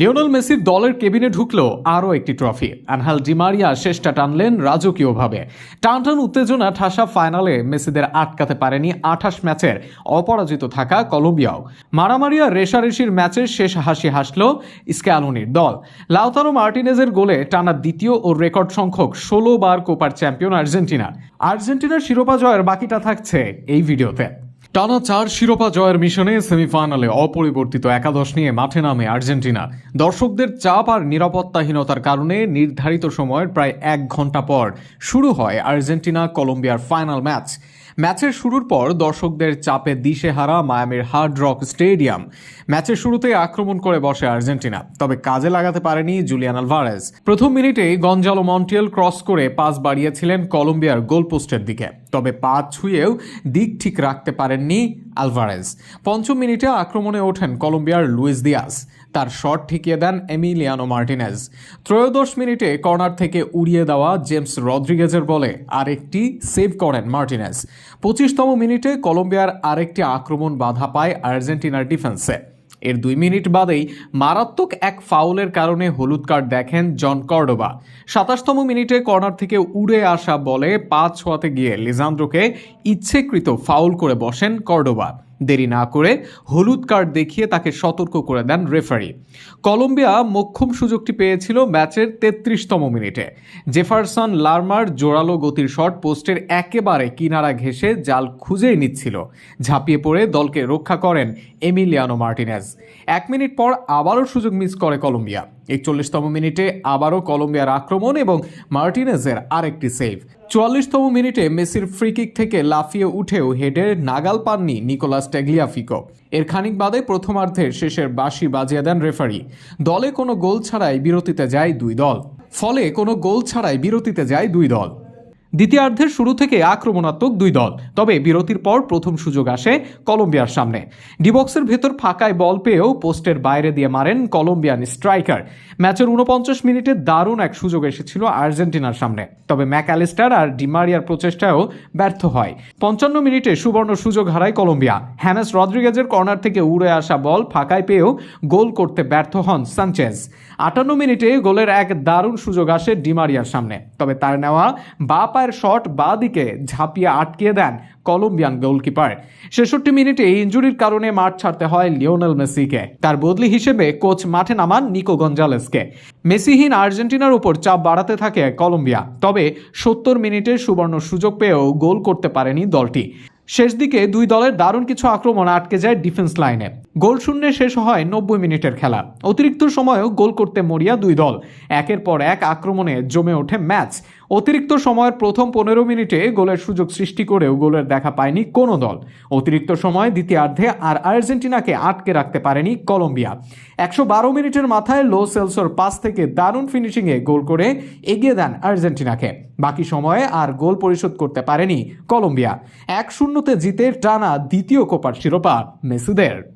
Lionel মেসির দলের কেবিনে ঢুকলো আরও একটি ট্রফি। আনহাল ডিমারিয়া শেষটা টানলেন রাজকীয়ভাবে। টানটান উত্তেজনা ঠাসা ফাইনালে মেসিদের আটকাতে পারেনি আঠাশ ম্যাচের অপরাজিত থাকা কলম্বিয়াও। মারামারিয়া রেশারেশির ম্যাচের শেষ হাসি হাসল স্ক্যালোনির দল। লাউতারো মার্টিনেজের গোলে টানা দ্বিতীয় ও রেকর্ড সংখ্যক ষোলো বার কোপার চ্যাম্পিয়ন আর্জেন্টিনা। আর্জেন্টিনার শিরোপা জয়ের বাকিটা থাকছে এই ভিডিওতে। টানা চার শিরোপা জয়ের মিশনে সেমিফাইনালে অপরিবর্তিত একাদশ নিয়ে মাঠে নামে আর্জেন্টিনা। দর্শকদের চাপ আর নিরাপত্তাহীনতার কারণে নির্ধারিত সময়ের প্রায় এক ঘণ্টা পর শুরু হয় আর্জেন্টিনা কলম্বিয়ার ফাইনাল ম্যাচ। ম্যাচের শুরুর পর দর্শকদের চাপে দিশেহারা মায়ামির হার্ড রক স্টেডিয়াম। ম্যাচের শুরুতে আক্রমণ করে বসে আর্জেন্টিনা, তবে কাজে লাগাতে পারেনি জুলিয়ান আলভারেজ। প্রথম মিনিটেই গঞ্জালো মন্টিয়েল ক্রস করে পাস বাড়িয়েছিলেন কলম্বিয়ার গোলপোস্টের দিকে। তবে পা ছুঁয়েও দিক ঠিক রাখতে পারেননি আলভারেজ। পঞ্চম মিনিটে আক্রমণে ওঠেন কলম্বিয়ার লুইস দিয়াস তার শট ঠেকিয়ে দেন এমিলিয়ানো মার্টিনেজ। ত্রয়োদশ মিনিটে কর্নার থেকে উড়িয়ে দেওয়া জেমস রদ্রিগেজের বলে আরেকটি সেভ করেন মার্টিনেজ। পঁচিশতম মিনিটে কলম্বিয়ার আরেকটি আক্রমণ বাধা পায় আর্জেন্টিনার ডিফেন্সে। এর দুই মিনিট বাদেই মারাত্মক এক ফাউলের কারণে হলুদ কার্ড দেখেন জন কর্ডোবা। সাতাশতম মিনিটে কর্নার থেকে উড়ে আসা বলে পাঁচ ছোঁয়াতে গিয়ে লিজান্দ্রোকে ইচ্ছেকৃত ফাউল করে বসেন কর্ডোবা। দেরি না করে হলুদ কার্ড দেখিয়ে তাকে সতর্ক করে দেন রেফারি। কলম্বিয়া মোক্ষম সুযোগটি পেয়েছিল ম্যাচের তেত্রিশতম মিনিটে। জেফারসন লার্মার জোরালো গতির শট পোস্টের একেবারে কিনারা ঘেঁষে জাল খুঁজেই নিচ্ছিল। ঝাঁপিয়ে পড়ে দলকে রক্ষা করেন এমিলিয়ানো মার্টিনেজ। এক মিনিট পর আবারও সুযোগ মিস করে কলম্বিয়া। একচল্লিশতম মিনিটে আবারও কলম্বিয়ার আক্রমণ এবং মার্টিনেজের আরেকটি সেভ। চুয়াল্লিশতম মিনিটে মেসির ফ্রিকিক থেকে লাফিয়ে উঠেও হেডের নাগাল পাননি নিকোলাস টেগলিয়াফিকো। এর খানিক বাদে প্রথমার্ধের শেষের বাঁশি বাজিয়ে দেন রেফারি। দলে কোনো গোল ছাড়াই বিরতিতে যায় দুই দল। ফলে কোনো গোল ছাড়াই বিরতিতে যায় দুই দল। দ্বিতীয়ার্ধের শুরু থেকে আক্রমণাত্মক দুই দল। তবে বিরতির পর প্রথম সুযোগ আসে কলম্বিয়ার সামনে। ডিবক্সের ভেতর ফাঁকায় বল পেয়েও পোস্টের বাইরে দিয়ে মারেন কলম্বিয়ান স্ট্রাইকার। ম্যাচের উনপঞ্চাশ মিনিটে দারুণ এক সুযোগ এসেছিল আর্জেন্টিনার সামনে। তবে ম্যাকঅ্যালিস্টার আর ডিমারিয়ার প্রচেষ্টায়ও ব্যর্থ হয়। পঞ্চান্ন মিনিটে সুবর্ণ সুযোগ হারায় কলম্বিয়া। হ্যামেস রদ্রিগেজের কর্নার থেকে উড়ে আসা বল ফাঁকায় পেয়েও গোল করতে ব্যর্থ হন সানচেজ। আটান্ন মিনিটে গোলের এক দারুণ সুযোগ আসে ডিমারিয়ার সামনে। তবে তার নেওয়া বা পায়ের শট বা দিকে ঝাঁপিয়ে আটকিয়ে দেন কলম্বিয়ান গোলকিপার। ছেষট্টি মিনিটে ইঞ্জুরির কারণে মাঠ ছাড়তে হয় লিওনেল মেসিকে। তার বদলি হিসেবে কোচ মাঠে নামান নিকো গঞ্জালেসকে। মেসিহীন আর্জেন্টিনার উপর চাপ বাড়াতে থাকে কলম্বিয়া, তবে সত্তর মিনিটে সুবর্ণ সুযোগ পেয়েও গোল করতে পারেনি দলটি। শেষ দিকে দুই দলের দারুণ কিছু আক্রমণ আটকে যায় ডিফেন্স লাইনে। গোল শূন্যে শেষ হয় নব্বই মিনিটের খেলা। অতিরিক্ত সময়েও গোল করতে মরিয়া দুই দল। একের পর এক আক্রমণে জমে ওঠে ম্যাচ। অতিরিক্ত সময়ের প্রথম পনেরো মিনিটে গোলের সুযোগ সৃষ্টি করেও গোলের দেখা পায়নি কোনো দল। অতিরিক্ত সময় দ্বিতীয়ার্ধে আর আর্জেন্টিনাকে আটকে রাখতে পারেনি কলম্বিয়া। একশো বারো মিনিটের মাথায় লো সেলসোর পাস থেকে দারুণ ফিনিশিংয়ে গোল করে এগিয়ে দেন আর্জেন্টিনাকে। বাকি সময়ে আর গোল পরিশোধ করতে পারেনি কলম্বিয়া। এক শূন্যতে জিতে টানা দ্বিতীয় কোপার শিরোপা মেসিদের।